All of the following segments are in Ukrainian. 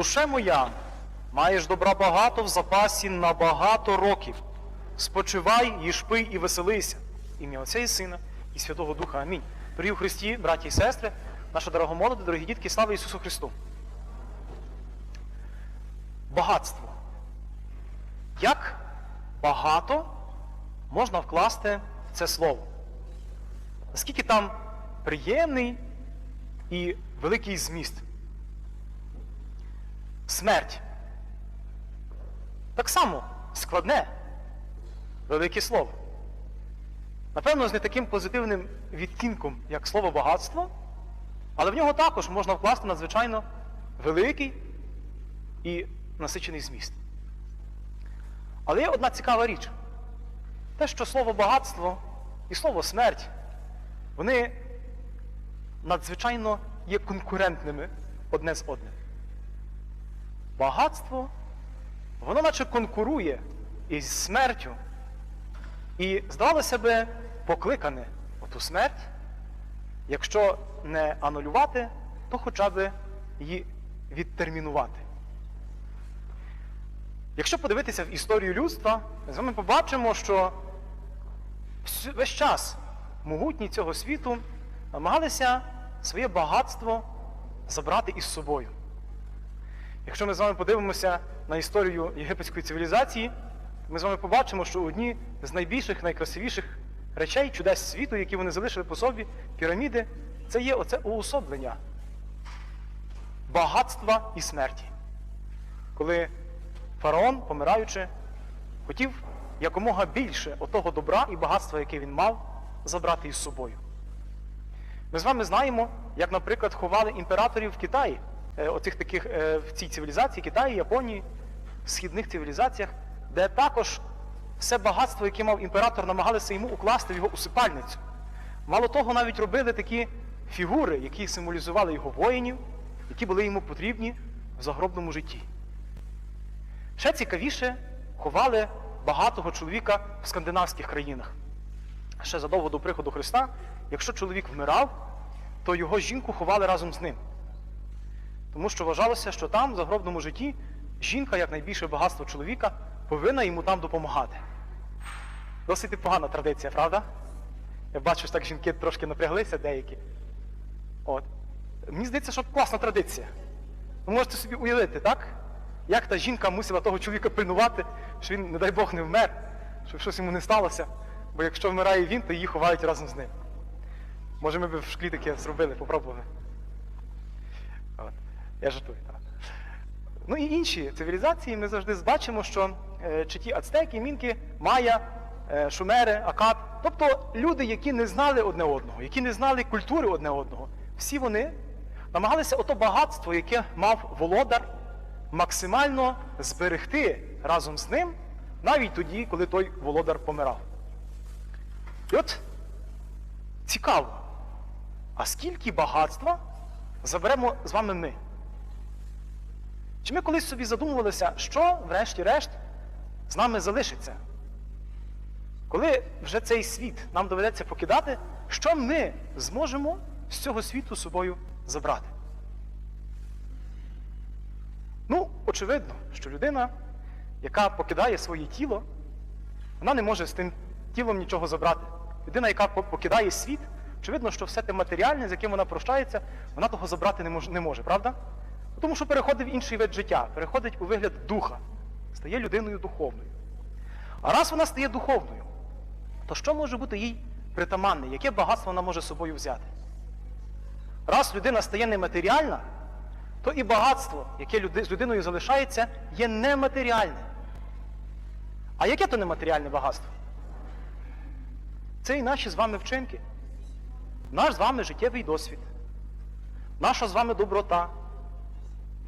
Душе моя, маєш добра багато в запасі на багато років. Спочивай, їж пий і веселися. Ім'я Отця і Сина, і Святого Духа. Амінь. Дорогі Христі, браті і сестри, наша дорога молоді, дорогі дітки, слава Ісусу Христу. Багатство. Як багато можна вкласти в це слово? Наскільки там приємний і великий зміст? Смерть. Так само складне, велике слово. Напевно, з не таким позитивним відтінком, як слово багатство, але в нього також можна вкласти надзвичайно великий і насичений зміст. Але є одна цікава річ. Те, що слово багатство і слово смерть, вони надзвичайно є конкурентними одне з одним. Багатство, воно наче конкурує із смертю. І, здавалося би, покликане оту смерть, якщо не анулювати, то хоча б її відтермінувати. Якщо подивитися в історію людства, ми з вами побачимо, що весь час могутні цього світу намагалися своє багатство забрати із собою. Якщо ми з вами подивимося на історію єгипетської цивілізації, ми з вами побачимо, що одні з найбільших, найкрасивіших речей, чудес світу, які вони залишили по собі, піраміди, це є оце уособлення багатства і смерті. Коли фараон, помираючи, хотів якомога більше отого добра і багатства, яке він мав, забрати із собою. Ми з вами знаємо, як, наприклад, ховали імператорів в Китаї, оцих таких е, в цій цивілізації, Китаї, Японії, в східних цивілізаціях, де також все багатство, яке мав імператор, намагалися йому укласти в його усипальницю. Мало того, навіть робили такі фігури, які символізували його воїнів, які були йому потрібні в загробному житті. Ще цікавіше ховали багатого чоловіка в скандинавських країнах. Ще задовго до приходу Христа, якщо чоловік вмирав, то його жінку ховали разом з ним. Тому що вважалося, що там, в загробному житті, жінка, як найбільше багатство чоловіка, повинна йому там допомагати. Досить непогана традиція, правда? Я бачу, що так жінки трошки напряглися деякі. От. Мені здається, що класна традиція. Ви можете собі уявити, так? Як та жінка мусила того чоловіка пильнувати, що він, не дай Бог, не вмер, щоб щось йому не сталося. Бо якщо вмирає він, то її ховають разом з ним. Може, ми б в шклі таке зробили, попробували. Я жартую, так. Ну і інші цивілізації ми завжди бачимо, що е, чи ті ацтеки, мінки, майя, е, шумери, акад, тобто люди, які не знали одне одного, які не знали культури одне одного, всі вони намагалися ото багатство, яке мав володар, максимально зберегти разом з ним, навіть тоді, коли той володар помирав. І от цікаво, а скільки багатства заберемо з вами ми? Чи ми колись собі задумувалися, що, врешті-решт, з нами залишиться? Коли вже цей світ нам доведеться покидати, що ми зможемо з цього світу собою забрати? Ну, очевидно, що людина, яка покидає своє тіло, вона не може з тим тілом нічого забрати. Людина, яка покидає світ, очевидно, що все те матеріальне, з яким вона прощається, вона того забрати не може правда? Тому що переходить в інший вид життя, переходить у вигляд духа, стає людиною духовною. А раз вона стає духовною, то що може бути їй притаманне? Яке багатство вона може собою взяти? Раз людина стає нематеріальна, то і багатство, яке з людиною залишається, є нематеріальне. А яке то нематеріальне багатство? Це і наші з вами вчинки, наш з вами життєвий досвід, наша з вами доброта,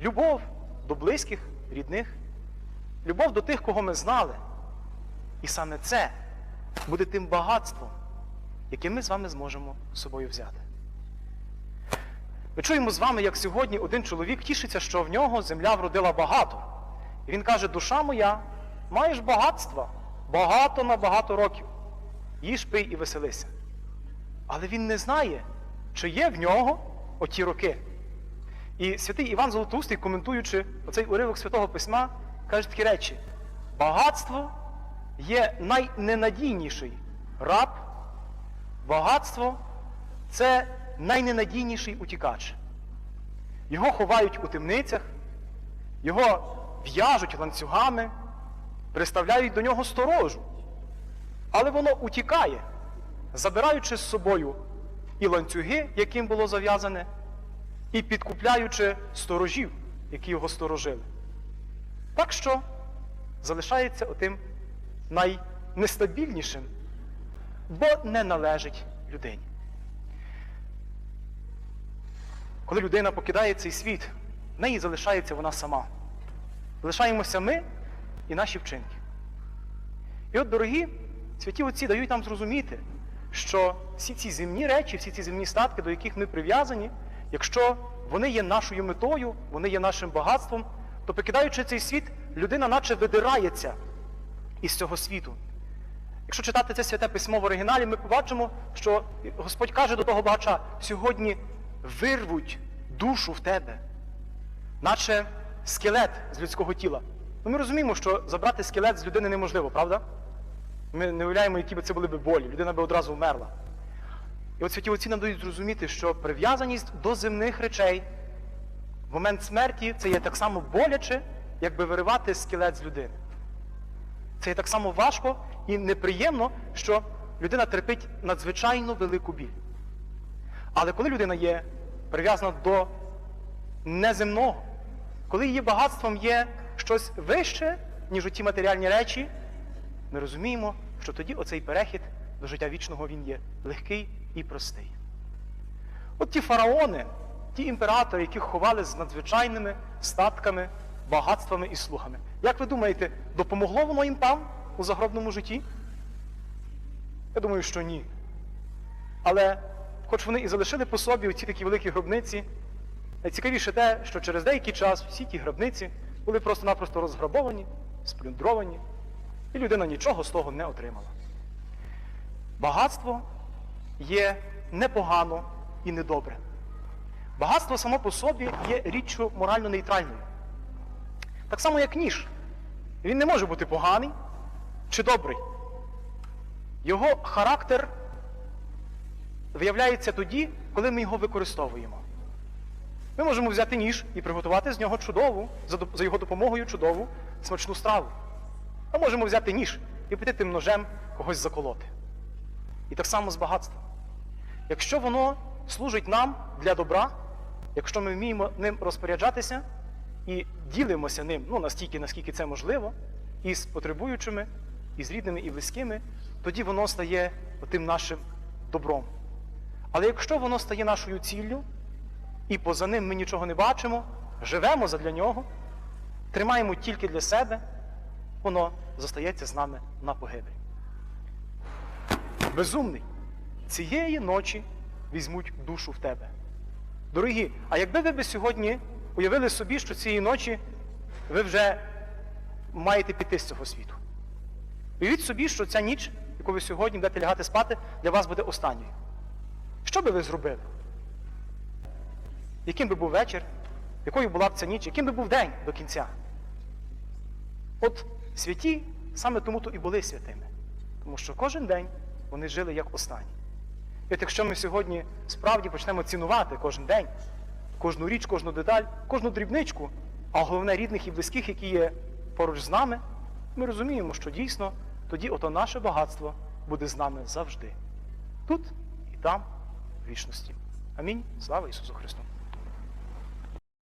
любов до близьких, рідних, любов до тих, кого ми знали. І саме це буде тим багатством, яке ми з вами зможемо з собою взяти. Ми чуємо з вами, як сьогодні один чоловік тішиться, що в нього земля вродила багато. І він каже, душа моя, маєш багатства, багато на багато років. Їж пий і веселися. Але він не знає, чи є в нього оті роки. І святий Іван Золотоустий, коментуючи оцей уривок Святого Письма, каже такі речі: багатство є найненадійніший раб, багатство це найненадійніший утікач. Його ховають у темницях, його в'яжуть ланцюгами, приставляють до нього сторожу. Але воно утікає, забираючи з собою і ланцюги, яким було зав'язане, і підкупляючи сторожів, які його сторожили. Так що залишається отим найнестабільнішим, бо не належить людині. Коли людина покидає цей світ, в неї залишається вона сама. Залишаємося ми і наші вчинки. І от, дорогі, святі отці дають нам зрозуміти, що всі ці земні речі, всі ці земні статки, до яких ми прив'язані, якщо вони є нашою метою, вони є нашим багатством, то покидаючи цей світ, людина наче видирається із цього світу. Якщо читати це святе письмо в оригіналі, ми побачимо, що Господь каже до того багача, сьогодні вирвуть душу в тебе, наче скелет з людського тіла. Ну, ми розуміємо, що забрати скелет з людини неможливо, правда? Ми не уявляємо, які б це були б болі, людина би одразу вмерла. І от святі отці нам дають зрозуміти, що прив'язаність до земних речей в момент смерті це є так само боляче, якби виривати скелет з людини. Це є так само важко і неприємно, що людина терпить надзвичайно велику біль. Але коли людина є прив'язана до неземного, коли її багатством є щось вище, ніж оті матеріальні речі, ми розуміємо, що тоді оцей перехід до життя вічного він є легкий і простий. От ті фараони, ті імператори, які ховали з надзвичайними статками, багатствами і слугами. Як ви думаєте, допомогло воно їм там, у загробному житті? Я думаю, що ні. Але, хоч вони і залишили по собі оці такі великі гробниці, найцікавіше те, що через деякий час всі ті гробниці були просто-напросто розграбовані, сплюндровані, і людина нічого з того не отримала. Багатство є непогано і недобре. Багатство само по собі є річчю морально нейтральною. Так само, як ніж. Він не може бути поганий чи добрий. Його характер виявляється тоді, коли ми його використовуємо. Ми можемо взяти ніж і приготувати з нього чудову, за, його допомогою чудову, смачну страву. Ми можемо взяти ніж і піти тим ножем когось заколоти. І так само з багатством. Якщо воно служить нам для добра, якщо ми вміємо ним розпоряджатися і ділимося ним ну, настільки, наскільки це можливо, і з потребуючими, і з рідними, і близькими, тоді воно стає тим нашим добром. Але якщо воно стає нашою ціллю, і поза ним ми нічого не бачимо, живемо задля нього, тримаємо тільки для себе, воно зостається з нами на погибель. Безумний, цієї ночі візьмуть душу в тебе. Дорогі, а якби ви би сьогодні уявили собі, що цієї ночі ви вже маєте піти з цього світу. Уявіть собі, що ця ніч, яку ви сьогодні будете лягати спати, для вас буде останньою. Що би ви зробили? Яким би був вечір, якою була б ця ніч, яким би був день до кінця? От святі саме тому то і були святими. Тому що кожен день вони жили як останній. І от якщо ми сьогодні справді почнемо цінувати кожен день, кожну річ, кожну деталь, кожну дрібничку, а головне рідних і близьких, які є поруч з нами, ми розуміємо, що дійсно тоді ото наше багатство буде з нами завжди. Тут і там, в вічності. Амінь. Слава Ісусу Христу!